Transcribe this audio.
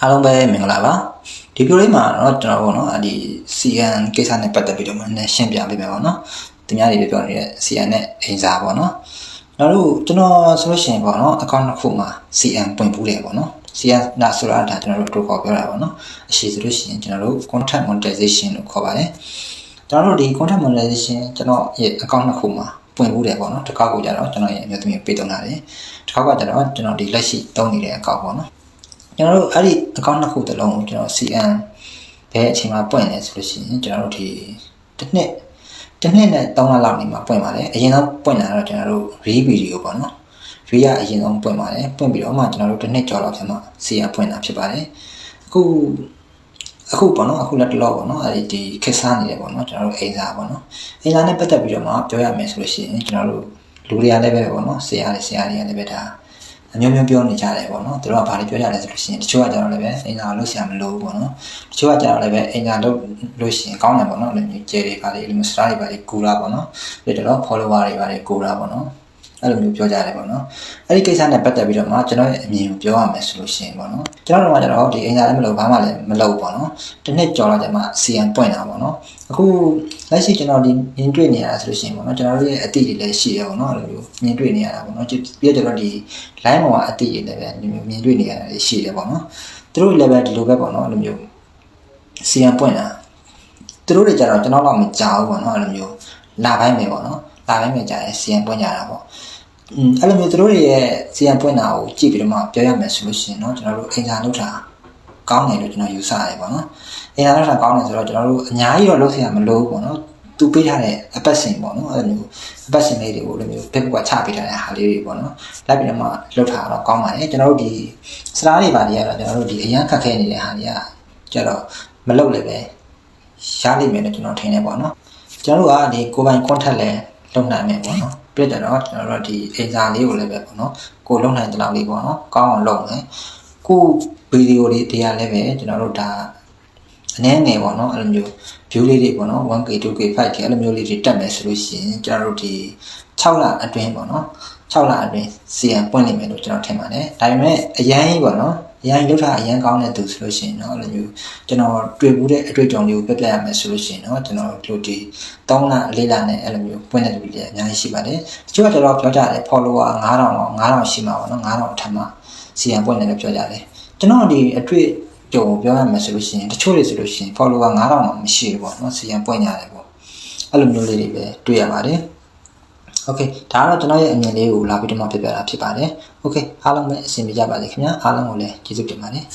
အားလုံးပဲမင်္ဂလာပါဒီဗီဒီယိုလေးမှာတော့ကျွန်တော်တို့နော်ဒီ CN ကိစ္စနဲ့ပတ်သက်ပြီးတော့မှနည်းရှင်းပြပေးမယ်ပေါ့နော်သူများတွေပြောနေတဲ့ CN နဲ့အိမ်စာပေါ့နော်နောက်တော့ကျွန်တော်ဆိုလို့ရှိရင်ပေါ့နော် account တစ်ခုမှာ CN ပွင့်ပူးတယ်ပေါ့နော် CN နာဆိုတာဒါကျွန်တော်တို့တို့ခေါ်ပြောတာပေါ့နော်အရှိဆိုလို့ရှိရင်ကျွန်တော်တို့ content monetization လို့ခေါ်ပါတယ်ကျွန်တော်တို့ဒီ content monetization ကျွန်တော်ရဲ့ account တစ်ခုမှာပွင့်ဘူးတယ်ပေါ့နော်တစ်ခေါက်ကိုကြတော့ကျွန်တော်ရဲ့အမျိုးသမီးပေးသုံးတာတယ်တစ်ခေါက်ကကြတော့ကျွန်တော်ဒီလက်ရှိသုံးနေတဲ့အကောင့်ပေါ့နော် ကျွန်တော်တို့အဲ့ဒီ account နှစ်ခုတစ်လုံးကိုကျွန်တော် CN ဘယ်အချိန်မှာပွင့်လဲဆိုလို့ရှိရင်ကျွန်တော်တို့ဒီတစ်နှစ်တစ်နှစ်နဲ့3လလောက်နေမှာပွင့်ပါတယ်အရင်ဆုံးပွင့်လာတော့ကျွန်တော်တို့ re video ပေါ့နော် re ကအရင်ဆုံးပွင့်ပါတယ်ပွင့်ပြီးတော့မှကျွန်တော်တို့တစ်နှစ်ကျော်လောက်ဖြစ်မှ CN ပွင့်တာဖြစ်ပါတယ်အခုအခုပေါ့နော်အခုလက်တလောပေါ့နော်အဲဒီဒီခက်စားနေတယ်ပေါ့နော်ကျွန်တော်တို့အိမ်စာပေါ့နော်အိမ်စာနဲ့ပတ်သက်ပြီးတော့မှပြောရမယ်ဆိုလို့ရှိရင်ကျွန်တော်တို့လူတွေကလည်းပဲပေါ့နော်ဆရာတွေဆရာတွေကလည်းပဲဒါ အမျိုးမျိုးပြောနေကြတယ်ပေါ့နော်သူတို့ကဘာတွေပြောကြလဲဆိုလို့ရှိရင်တချို့ကကြတော့လည်းပဲအိမ်သာလို့ဆရာမလို့ပေါ့နော်တချို့ကကြတော့လည်းပဲအိမ်သာလို့လို့ရှိရင်ကောင်းတယ်ပေါ့နော်လည်းမျိုးကျဲတွေပါလေလည်းမျိုးစတားတွေပါလေကူတာပေါ့နော်ပြီးတော့ follower တွေပါလေကူတာပေါ့နော် အဲ့လိုမျိုးပြောကြတယ်ပေါ့နော်အဲ့ဒီကိစ္စနဲ့ပတ်သက်ပြီးတော့မှကျွန်တော်ရဲ့အမြင်ကိုပြောရမယ်ဆိုလို့ရှိရင်ပေါ့နော်ကျွန်တော်တို့ကကြတော့ဒီအင်ဂျာလည်းမလုပ်ဘာမှလည်းမလုပ်ပေါ့နော်တစ်နှစ်ကျော်တော့ကျမှ CM ပွင့်တာပေါ့နော်အခုလက်ရှိကျွန်တော်ဒီမြင်တွေ့နေရတာဆိုလို့ရှိရင်ပေါ့နော်ကျွန်တော်တို့ရဲ့အတိတွေလည်းရှိရပေါ့နော်အဲ့လိုမျိုးမြင်တွေ့နေရတာပေါ့နော်ပြီးတော့ကျွန်တော်ဒီ line ပေါ်ကအတိတွေလည်းပဲမြင်တွေ့နေရတာရှိတယ်ပေါ့နော်သူတို့လည်းပဲဒီလိုပဲပေါ့နော်အဲ့လိုမျိုး CM ပွင့်တာသူတို့တွေကြတော့ကျွန်တော်တော့မကြောက်ဘူးပေါ့နော်အဲ့လိုမျိုးလာပိုင်းပဲပေါ့နော်လာပိုင်းပဲကြာရင် CM ပွင့်ကြတာပေါ့อืม အဲ့လိုမျိုးသူတို့တွေရဲ့ CM ပွင့်တာကိုကြည့်ပြီးတော့မှပြောရမယ်ဆိုလို့ရှိရင်เนาะကျွန်တော်တို့အင်ဂျာလောက်တာကောင်းတယ်လို့ကျွန်တော်ယူဆရတယ်ပေါ့နော်အင်ဂျာလောက်တာကောင်းတယ်ဆိုတော့ကျွန်တော်တို့အများကြီးတော့လုပ်เสียမလို့ပေါ့နော်သူပေးထားတဲ့အပတ်စဉ်ပေါ့နော်အဲ့လိုမျိုးအပတ်စဉ်လေးတွေကိုလိုမျိုး Facebook ကချပေးထားတဲ့ဟာလေးတွေပေါ့နော်လိုက်ပြီးတော့မှလုပ်ထားတော့ကောင်းပါတယ်ကျွန်တော်တို့ဒီစတားတွေပါတွေကတော့ကျွန်တော်တို့ဒီအရန်ခက်ခဲနေတဲ့ဟာတွေကကျတော့မလုပ်လည်းပဲရလိမ့်မယ်လို့ကျွန်တော်ထင်တယ်ပေါ့နော်ကျွန်တော်တို့ကဒီကိုယ်ပိုင် contact လည်း လုပ်နိုင်မယ်ပေါ့နော်ပြည့်တော့ကျွန်တော်တို့ဒီအင်ဂျာလေးကိုလည်းပဲပေါ့နော်ကိုလုပ်နိုင်တဲ့လောက်လေးပေါ့နော်ကောင်းအောင်လုပ်မယ်ကိုဗီဒီယိုလေးတရားလည်းပဲကျွန်တော်တို့ဒါအနည်းငယ်ပေါ့နော်အဲ့လိုမျိုး view လေးတွေပေါ့နော် 1k 2k 5k အဲ့လိုမျိုးလေးတွေတက်မယ်ဆိုလို့ရှိရင်ကျွန်တော်တို့ဒီ6လအတွင်းပေါ့နော်6လအတွင်း CM ပွင့်နိုင်မယ်လို့ကျွန်တော်ထင်ပါတယ်ဒါပေမဲ့အရန်ကြီးပေါ့နော် အရင်လောက်တာအရင်ကောင်းတဲ့သူဆိုလို့ရှိရင်တော့အဲ့လိုမျိုးကျွန်တော်တွေ့ဘူးတဲ့အတွေ့အကြုံလေးကိုပြပြရမယ်ဆိုလို့ရှိရင်တော့ကျွန်တော်တို့ဒီ3လ4လနဲ့အဲ့လိုမျိုးပွင့်တဲ့လူတွေအများကြီးရှိပါတယ်တချို့ကတော့ပြောကြတယ် follower 9000လောက်9000ရှိမှာပေါ့နော်9000ထက်မှ CM ပွင့်တယ်လို့ပြောကြတယ်ကျွန်တော်ဒီအတွေ့ကြုံကိုပြောရမယ်ဆိုလို့ရှိရင်တချို့တွေဆိုလို့ရှိရင် follower 9000လောက်မရှိဘူးပေါ့နော် CM ပွင့်ကြတယ်ပေါ့အဲ့လိုမျိုးလေးတွေပဲတွေ့ရပါတယ် โอเคဒါကတော့ကျွန်တော်ရဲ့အမြင်လေးကိုလာပြီးတော့မှပြပြတာဖြစ်ပါတယ်โอเคအားလုံးပဲအဆင်ပြေကြပါစေခင်ဗျာအားလုံးကိုလည်းကျေးဇူးတင်ပါတယ်